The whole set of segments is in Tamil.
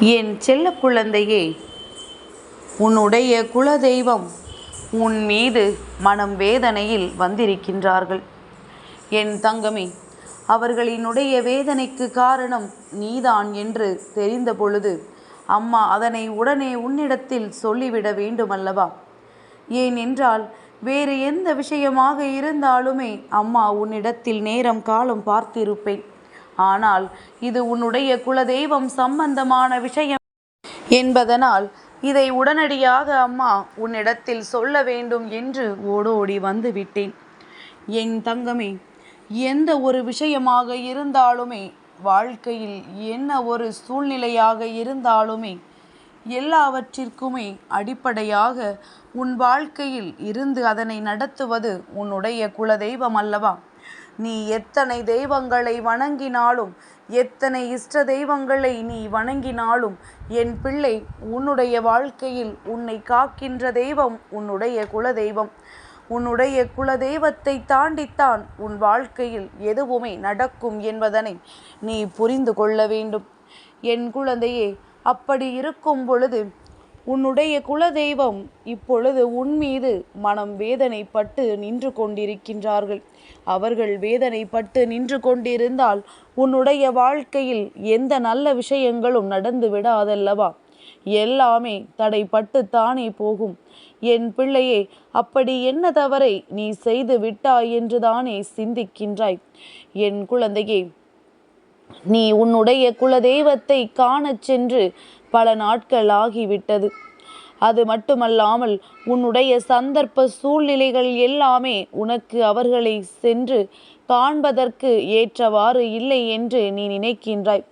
என் செல்ல குழந்தையே உன்னுடைய குலதெய்வம் உன் மீது மனம் வேதனையில் வந்திருக்கின்றார்கள். என் தங்கமே அவர்களினுடைய வேதனைக்கு காரணம் நீதான் என்று தெரிந்த பொழுது அம்மா அதனை உடனே உன்னிடத்தில் சொல்லிவிட வேண்டுமல்லவா? ஏனென்றால் வேறு எந்த விஷயமாக இருந்தாலுமே அம்மா உன்னிடத்தில் நேரம் காலம் பார்த்திருப்பேன். ஆனால் இது உன்னுடைய குலதெய்வம் சம்பந்தமான விஷயம் என்பதனால் இதை உடனடியாக அம்மா உன்னிடத்தில் சொல்ல வேண்டும் என்று ஓடோடி வந்து விட்டேன் என் தங்கமே எந்த ஒரு விஷயமாக இருந்தாலுமே வாழ்க்கையில் என்ன ஒரு சூழ்நிலையாக இருந்தாலுமே எல்லாவற்றிற்குமே அடிப்படையாக உன் வாழ்க்கையில் இருந்து அதனை நடத்துவது உன்னுடைய குலதெய்வம் அல்லவா? நீ எத்தனை தெய்வங்களை வணங்கினாலும் எத்தனை இஷ்ட தெய்வங்களை நீ வணங்கினாலும் என் பிள்ளை உன்னுடைய வாழ்க்கையில் உன்னை காக்கின்ற தெய்வம் உன்னுடைய குல தெய்வம் உன்னுடைய குல தெய்வத்தை தாண்டித்தான் உன் வாழ்க்கையில் எதுவுமே நடக்கும் என்பதனை நீ புரிந்து கொள்ள வேண்டும். என் குழந்தையே அப்படி இருக்கும் பொழுது உன்னுடைய குலதெய்வம் இப்பொழுது உன் மீது மனம் வேதனைப்பட்டு நின்று கொண்டிருக்கின்றார்கள். அவர்கள் வேதனைப்பட்டு நின்று கொண்டிருந்தால் உன்னுடைய வாழ்க்கையில் எந்த நல்ல விஷயங்களும் நடந்து விடாதல்லவா? எல்லாமே தடைப்பட்டு தானே போகும். என் பிள்ளையே அப்படி என்ன தவறை நீ செய்து விட்டாய் என்றுதானே சிந்திக்கின்றாய். என் குழந்தையே நீ உன்னுடைய குலதெய்வத்தை காணச் சென்று பல நாட்கள் ஆகிவிட்டது அது மட்டுமல்லாமல் உன்னுடைய சந்தர்ப்ப சூழ்நிலைகள் எல்லாமே உனக்கு அவர்களை சென்று காண்பதற்கு ஏற்றவாறு இல்லை என்று நீ நினைக்கின்றாய்.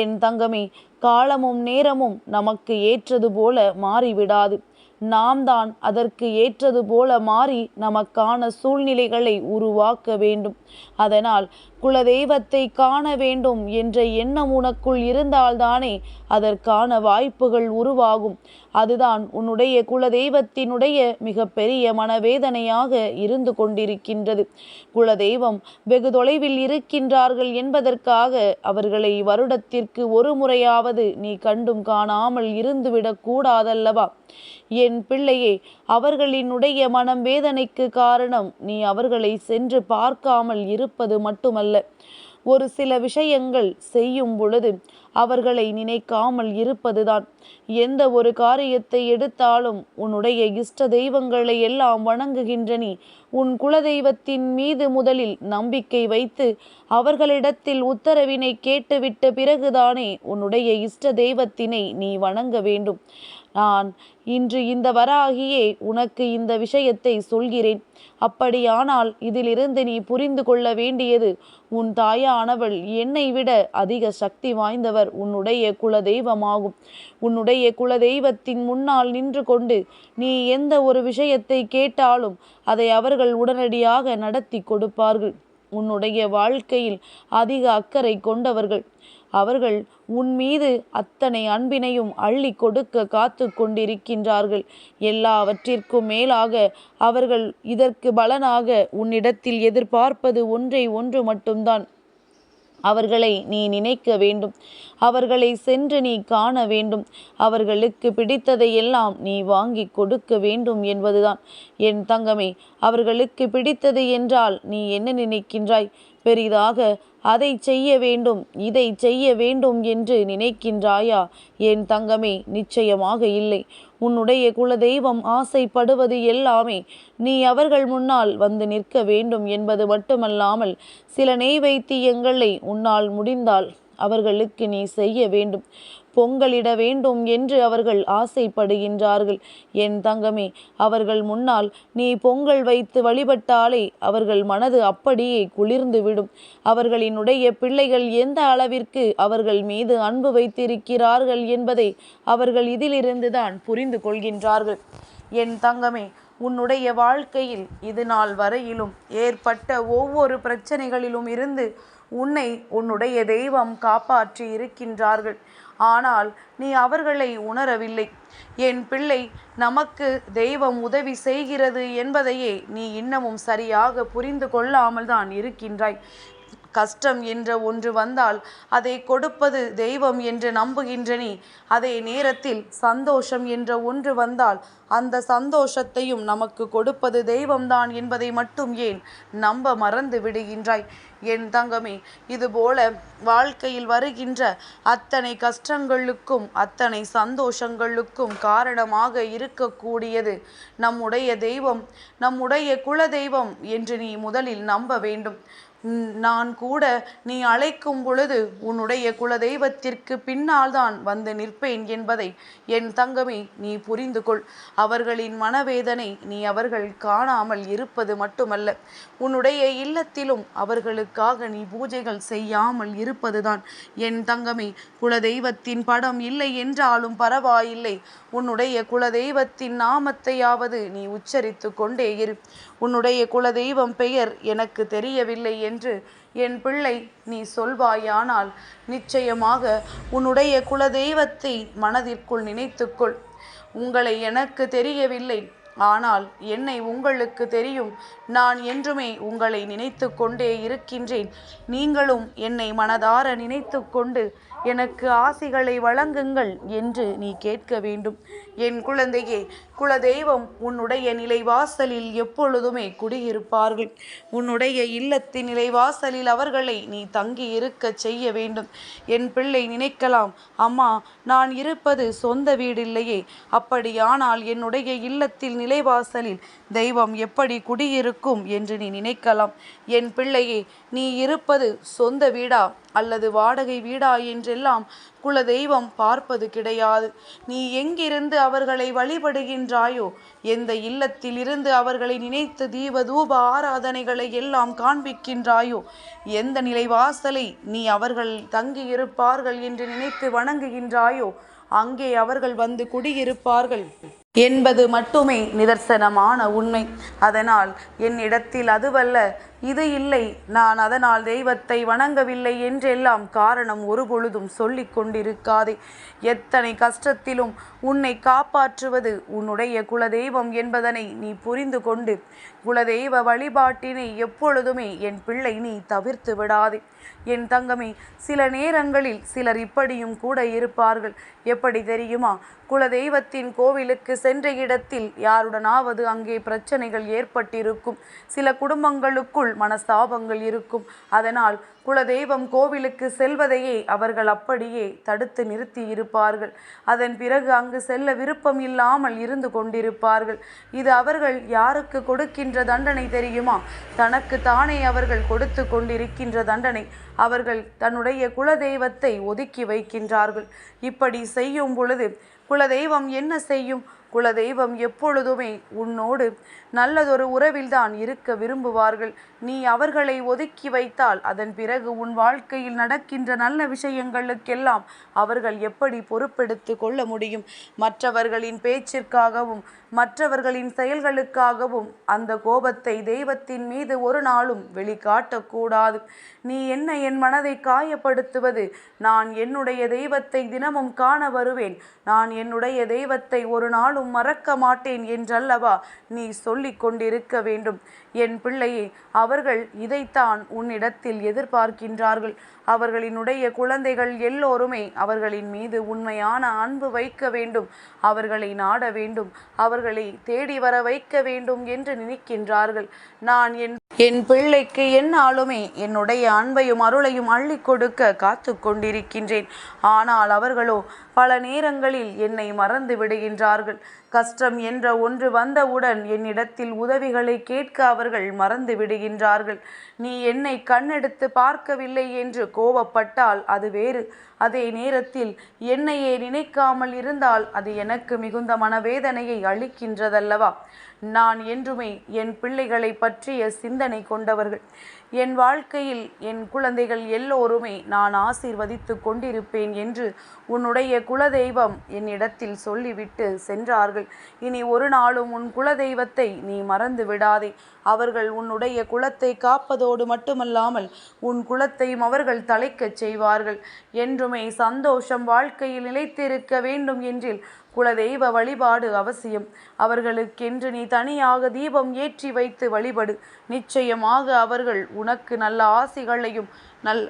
என் தங்கமே காலமும் நேரமும் நமக்கு ஏற்றது போல மாறிவிடாது. நாம் தான் அதற்கு ஏற்றது போல மாறி நமக்கான சூழ்நிலைகளை உருவாக்க வேண்டும். அதனால் குலதெய்வத்தை காண வேண்டும் என்ற எண்ணம் உனக்குள் இருந்தால்தானே அதற்கான வாய்ப்புகள் உருவாகும். அதுதான் உன்னுடைய குலதெய்வத்தினுடைய மிகப்பெரிய மனவேதனையாக இருந்து கொண்டிருக்கின்றது. குலதெய்வம் வெகு தொலைவில் இருக்கின்றார்கள் என்பதற்காக அவர்களை வருடத்திற்கு ஒரு முறையாவது நீ கண்டும் காணாமல் இருந்துவிடக் கூடாதல்லவா? என் பிள்ளையே அவர்களினுடைய மனம் வேதனைக்கு காரணம் நீ அவர்களை சென்று பார்க்காமல் இருப்பது மட்டுமல்ல. ஒரு சில விஷயங்கள் செய்யும் பொழுது அவர்களை நினைக்காமல் இருப்பதுதான். எந்த ஒரு காரியத்தை எடுத்தாலும் உன்னுடைய இஷ்ட தெய்வங்களை எல்லாம் வணங்குகின்ற நீ உன் குலதெய்வத்தின் மீது முதலில் நம்பிக்கை வைத்து அவர்களிடத்தில் உத்தரவினை கேட்டுவிட்ட பிறகுதானே உன்னுடைய இஷ்ட தெய்வத்தினை நீ வணங்க வேண்டும். நான் இன்று இந்த வராகியே உனக்கு இந்த விஷயத்தை சொல்கிறேன். அப்படியானால் இதிலிருந்து நீ புரிந்து கொள்ள வேண்டியது உன் தாயானவள் என்னை விட அதிக சக்தி வாய்ந்தவர் உன்னுடைய குலதெய்வமாகும். உன்னுடைய குலதெய்வத்தின் முன்னால் நின்று கொண்டு நீ எந்த ஒரு விஷயத்தை கேட்டாலும் அதை அவர்கள் உடனடியாக நடத்தி கொடுப்பார்கள். உன்னுடைய வாழ்க்கையில் அதிக அக்கறை கொண்டவர்கள். அவர்கள் உன் மீது அத்தனை அன்பினையும் அள்ளி கொடுக்க காத்து கொண்டிருக்கின்றார்கள். எல்லாவற்றிற்கும் மேலாக அவர்கள் இதற்கு பலனாக உன்னிடத்தில் எதிர்பார்ப்பது ஒன்றை ஒன்று மட்டும்தான். அவர்களை நீ நினைக்க வேண்டும். அவர்களை சென்று நீ காண வேண்டும். அவர்களுக்கு பிடித்ததை எல்லாம் நீ வாங்கி கொடுக்க வேண்டும் என்பதுதான் என் தங்கமே. அவர்களுக்கு பிடித்தது என்றால் நீ என்ன நினைக்கின்றாய்? பெரிதாக அதை செய்ய வேண்டும் இதை செய்ய வேண்டும் என்று நினைக்கின்றாயா? என் தங்கமே நிச்சயமாக இல்லை. உன்னுடைய குலதெய்வம் ஆசைப்படுவது எல்லாமே நீ அவர்கள் முன்னால் வந்து நிற்க வேண்டும் என்பது மட்டுமல்லாமல் சில நெய் வைத்தியங்களை உன்னால் முடிந்தால் அவர்களுக்கு நீ செய்ய வேண்டும். பொங்கலிட வேண்டும் என்று அவர்கள் ஆசைப்படுகின்றார்கள். என் தங்கமே அவர்கள் முன்னால் நீ பொங்கல் வைத்து வழிபட்டாலே அவர்கள் மனது அப்படியே குளிர்ந்துவிடும். அவர்களினுடைய பிள்ளைகள் எந்த அளவிற்கு அவர்கள் மீது அன்பு வைத்திருக்கிறார்கள் என்பதை அவர்கள் இதிலிருந்து தான் புரிந்து கொள்கின்றார்கள். என் தங்கமே உன்னுடைய வாழ்க்கையில் இது நாள் வரையிலும் ஏற்பட்ட ஒவ்வொரு பிரச்சனைகளிலும் இருந்து உன்னை உன்னுடைய தெய்வம் காப்பாற்றி இருக்கின்றார்கள் ஆனால் நீ அவர்களை உணரவில்லை. என் பிள்ளை நமக்கு தெய்வம் உதவி செய்கிறது என்பதையே நீ இன்னமும் சரியாக புரிந்து கொள்ளாமல் தான் இருக்கின்றாய். கஷ்டம் என்ற ஒன்று வந்தால் அதை கொடுப்பது தெய்வம் என்று நம்புகின்ற நீ அதே நேரத்தில் சந்தோஷம் என்ற ஒன்று வந்தால் அந்த சந்தோஷத்தையும் நமக்கு கொடுப்பது தெய்வம்தான் என்பதை மட்டும் ஏன் நம்ப மறந்து விடுகின்றாய்? என் தங்கமே இதுபோல வாழ்க்கையில் வருகின்ற அத்தனை கஷ்டங்களுக்கும் அத்தனை சந்தோஷங்களுக்கும் காரணமாக இருக்கக்கூடியது நம்முடைய தெய்வம் நம்முடைய குல தெய்வம் என்று நீ முதலில் நம்ப வேண்டும். நான் கூட நீ அழைக்கும் பொழுது உன்னுடைய குலதெய்வத்திற்கு பின்னால் தான் வந்து நிற்பேன் என்பதை என் தங்கமே நீ புரிந்து கொள். அவர்களின் மனவேதனை நீ அவர்கள் காணாமல் இருப்பது மட்டுமல்ல உன்னுடைய இல்லத்திலும் அவர்களுக்காக நீ பூஜைகள் செய்யாமல் இருப்பதுதான். என் தங்கமே குலதெய்வத்தின் படம் இல்லை என்றாலும் பரவாயில்லை. உன்னுடைய குலதெய்வத்தின் நாமத்தையாவது நீ உச்சரித்து கொண்டே இரு. உன்னுடைய குலதெய்வம் பெயர் எனக்கு தெரியவில்லை என்று என் பிள்ளை நீ சொல்வாயானால் நிச்சயமாக உன்னுடைய குலதெய்வத்தை மனதிற்குள் நினைத்துக்கொள். உங்களை எனக்கு தெரியவில்லை. ஆனால் என்னை உங்களுக்கு தெரியும். நான் என்றுமே உங்களை நினைத்து கொண்டே இருக்கின்றேன். நீங்களும் என்னை மனதார நினைத்து கொண்டு எனக்கு ஆசிகளை வழங்குங்கள் என்று நீ கேட்க வேண்டும். என் குழந்தையே குலதெய்வம் உன்னுடைய நிலைவாசலில் எப்பொழுதுமே குடியிருப்பார்கள். உன்னுடைய இல்லத்தின் நிலைவாசலில் அவர்களை நீ தங்கி இருக்கச் செய்ய வேண்டும். என் பிள்ளை நினைக்கலாம் அம்மா நான் இருப்பது சொந்த வீடில்லையே. அப்படியானால் என்னுடைய இல்லத்தில் நிலைவாசலில் தெய்வம் எப்படி குடியிருக்கும் என்று நீ நினைக்கலாம். என் பிள்ளையே நீ இருப்பது சொந்த வீடா அல்லது வாடகை வீடா? என்றெல்லாம் குல தெய்வம் பார்ப்பது கிடையாது. நீ எங்கிருந்து அவர்களை வழிபடுகின்றாயோ எந்த இல்லத்தில் இருந்து அவர்களை நினைத்து தீப தூப ஆராதனைகளை எல்லாம் காண்பிக்கின்றாயோ எந்த நிலைவாசலை நீ அவர்கள் தங்கியிருப்பார்கள் என்று நினைத்து வணங்குகின்றாயோ அங்கே அவர்கள் வந்து குடியிருப்பார்கள். என்பது மட்டுமே நிதர்சனமான உண்மை. அதனால் என்னிடத்தில் அதுவல்ல இது இல்லை. நான் அதனால் தெய்வத்தை வணங்கவில்லை என்றெல்லாம் காரணம் ஒரு பொழுதும் சொல்லிக் கொண்டிருக்காதே. எத்தனை கஷ்டத்திலும் உன்னை காப்பாற்றுவது உன்னுடைய குலதெய்வம் என்பதனை நீ புரிந்து கொண்டு குலதெய்வ வழிபாட்டினை எப்பொழுதுமே என் பிள்ளை நீ தவிர்த்து விடாதே. என் தங்கமே சில நேரங்களில் சிலர் இப்படியும் கூட இருப்பார்கள். எப்படி தெரியுமா? குலதெய்வத்தின் கோவிலுக்கு சென்ற இடத்தில் யாருடனாவது அங்கே பிரச்சனைகள் ஏற்பட்டிருக்கும். சில குடும்பங்களுக்குள் மனஸ்தாபங்கள் இருக்கும். அதனால் குலதெய்வம் கோவிலுக்கு செல்வதையே அவர்கள் அப்படியே தடுத்து நிறுத்தி இருப்பார்கள் அதன் பிறகு அங்கு செல்ல விருப்பம் இல்லாமல் இருந்து கொண்டிருப்பார்கள். இது அவர்கள் யாருக்கு கொடுக்கின்ற தண்டனை தெரியுமா? தனக்கு தானே அவர்கள் கொடுத்து கொண்டிருக்கின்ற தண்டனை. அவர்கள் தன்னுடைய குலதெய்வத்தை ஒதுக்கி வைக்கின்றார்கள். இப்படி செய்யும் பொழுது குலதெய்வம் என்ன செய்யும்? குலதெய்வம் எப்பொழுதுமே உன்னோடு நல்லதொரு உறவில்தான் இருக்க விரும்புவார்கள். நீ அவர்களை ஒதுக்கி வைத்தால் அதன் பிறகு உன் வாழ்க்கையில் நடக்கின்ற நல்ல விஷயங்களுக்கெல்லாம் அவர்கள் எப்படி பொறுப்பெடுத்து கொள்ள முடியும்? மற்றவர்களின் பேச்சிற்காகவும் மற்றவர்களின் செயல்களுக்காகவும் அந்த கோபத்தை தெய்வத்தின் மீது ஒரு நாளும் வெளிக்காட்டக்கூடாது. நீ என்ன என் மனதை காயப்படுத்துவது? நான் என்னுடைய தெய்வத்தை தினமும் காண வருவேன். நான் என்னுடைய தெய்வத்தை ஒரு நாளும் மறக்க மாட்டேன் என்றல்லவா நீ சொல்லிக் கொண்டிருக்க வேண்டும். என் பிள்ளையே அவர்கள் இதைத்தான் உன்னிடத்தில் எதிர்பார்க்கின்றார்கள். அவர்களினுடைய குழந்தைகள் எல்லோருமே அவர்களின் மீது உண்மையான அன்பு வைக்க வேண்டும். அவர்களை நாட வேண்டும். அவர்களை தேடி வர வைக்க வேண்டும் என்று நினைக்கின்றார்கள். நான் என் என் பிள்ளைக்கு என்னாலுமே என்னுடைய அன்பையும் அருளையும் அள்ளி கொடுக்க காத்து கொண்டிருக்கின்றேன். ஆனால் அவர்களோ பல நேரங்களில் என்னை மறந்து விடுகின்றார்கள். கஷ்டம் என்ற ஒன்று வந்தவுடன் என்னிடத்தில் உதவிகளை கேட்க அவர்கள் மறந்து விடுகின்றார்கள் நீ என்னை கண்ணெடுத்து பார்க்கவில்லை என்று கோபப்பட்டால் அது வேறு. அதே நேரத்தில் என்னையே நினைக்காமல் இருந்தால் அது எனக்கு மிகுந்த மனவேதனையை அளிக்கின்றதல்லவா? நான் என்றுமே என் பிள்ளைகளை பற்றிய சிந்தனை கொண்டவர்கள். என் வாழ்க்கையில் என் குழந்தைகள் எல்லோருமே நான் ஆசீர்வதித்து கொண்டிருப்பேன் என்று உன்னுடைய குலதெய்வம் என்னிடத்தில் சொல்லிவிட்டு சென்றார்கள். இனி ஒரு நாளும் உன் குலதெய்வத்தை நீ மறந்து விடாதே அவர்கள் உன்னுடைய குலத்தை செய்வதோடு மட்டுமல்லாமல் உன் குலத்தையும் அவர்கள் தலைக்கச் செய்வார்கள். என்றுமே சந்தோஷம் வாழ்க்கையில் நிலைத்திருக்க வேண்டும் என்றில் குலதெய்வ வழிபாடு அவசியம். அவர்களுக்கென்று நீ தனியாக தீபம் ஏற்றி வைத்து வழிபடு. நிச்சயமாக அவர்கள் உனக்கு நல்ல ஆசிகளையும் நல்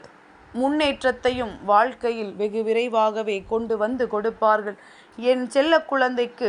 முன்னேற்றத்தையும் வாழ்க்கையில் வெகு விரைவாகவே கொண்டு வந்து கொடுப்பார்கள். என் செல்ல குழந்தைக்கு